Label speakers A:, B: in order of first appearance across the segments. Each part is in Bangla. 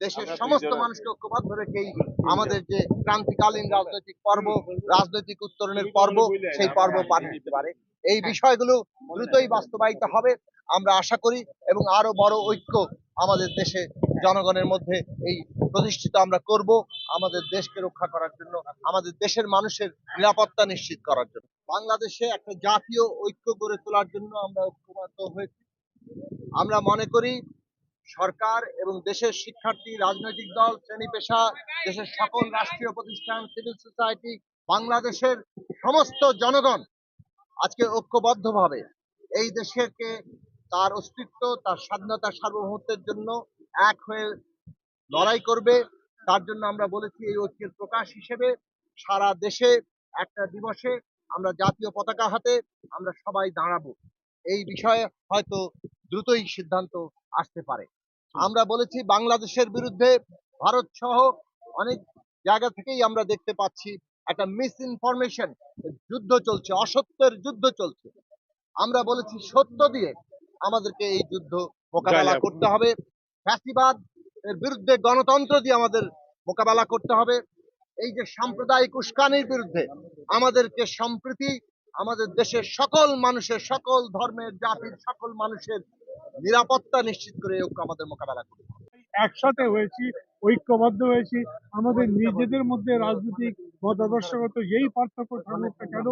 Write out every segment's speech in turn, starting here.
A: দেশের সমস্ত মানুষকে ঐক্যবদ্ধ রেখেই আমাদের যে ক্রান্তিকালীন রাজনৈতিক পর্ব রাজনৈতিক উত্তরণের পর্ব সেই পর্ব পার দিতে পারে। এই বিষয়গুলো দ্রুতই বাস্তবায়িত হবে। আমরা আশা করি এবং আরও বড় ঐক্য আমাদের দেশে জনগণের মধ্যে এই প্রতিষ্ঠিত আমরা করব আমাদের দেশকে রক্ষা করার জন্য আমাদের দেশের মানুষের নিরাপত্তা নিশ্চিত করার জন্য। বাংলাদেশে একটা জাতীয় ঐক্য গড়ে তোলার জন্য আমরা ঐক্যবদ্ধ হয়েছি। আমরা মনে করি সরকার এবং দেশের শিক্ষার্থী, রাজনৈতিক দল, শ্রেণি পেশা, দেশের সকল রাষ্ট্রীয় প্রতিষ্ঠান সিভিল সোসাইটি বাংলাদেশের সমস্ত জনগণ আজকে ঐক্যবদ্ধভাবে এই দেশকে তার অস্তিত্ব, তার স্বাধীনতা সার্বভৌমত্বের জন্য এক হয়ে লড়াই করবে। তার জন্য আমরা বলেছি এই ঐক্যের প্রকাশ হিসেবে সারা দেশে একটা দিবসে আমরা জাতীয় পতাকা হাতে আমরা সবাই দাঁড়াবো। এই বিষয়ে হয়তো দ্রুতই সিদ্ধান্ত আসতে পারে। আমরা বলেছি বাংলাদেশের বিরুদ্ধে ভারত সহ অনেক জায়গা থেকেই আমরা দেখতে পাচ্ছি একটা মিস ইনফরমেশন যুদ্ধ চলছে অসত্যের যুদ্ধ চলছে। আমরা বলেছি সত্য দিয়ে আমাদেরকে এই যুদ্ধ মোকাবেলা করতে হবে। ফ্যাসিবাদ এর বিরুদ্ধে গণতন্ত্র দিয়ে আমাদের মোকাবেলা করতে হবে। এই যে সাম্প্রদায়িক উস্কানির বিরুদ্ধে আমাদেরকে সম্প্রীতি আমাদের দেশের সকল মানুষের সকল ধর্মের জাতির সকল মানুষের নিরাপত্তা নিশ্চিত করে আমাদের মোকাবেলা করতে
B: একসাথে হয়েছি, ঐক্যবদ্ধ হয়েছি। আমাদের নিজেদের মধ্যে রাজনৈতিক মতাদর্শগত যেই পার্থক্য থাকুক কেন,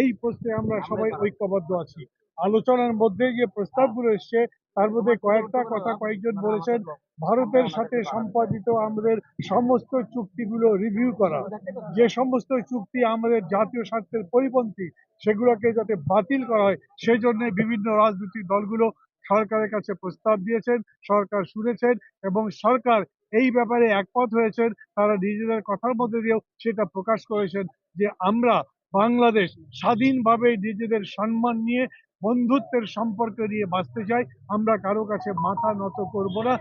B: এই প্রশ্নে আমরা সবাই ঐক্যবদ্ধ আছি। আলোচনার মধ্যে যে প্রস্তাবগুলো এসছে, তার মধ্যে কয়েকটা কথা কয়েকজন বলেছেন। ভারতের সাথে সম্পাদিত আমাদের সমস্ত চুক্তিগুলো রিভিউ করা। যে সমস্ত চুক্তি আমাদের জাতীয় স্বার্থের পরিপন্থী, সেগুলোকে যাতে বাতিল করা হয় সেই জন্য বিভিন্ন রাজনৈতিক দলগুলো সরকারের কাছে প্রস্তাব দিয়েছেন, সরকার শুনেছেন এবং সরকার এই ব্যাপারে একমত হয়েছেন, তারা নিজেদের কথার মধ্যে দিয়েও সেটা প্রকাশ করেছেন যে আমরা বাংলাদেশ স্বাধীনভাবে নিজেদের সম্মান নিয়ে বন্ধুত্বের সম্পর্ক নিয়ে বাঁচতে চাই, আমরা কারও কাছে মাথা নত করব না।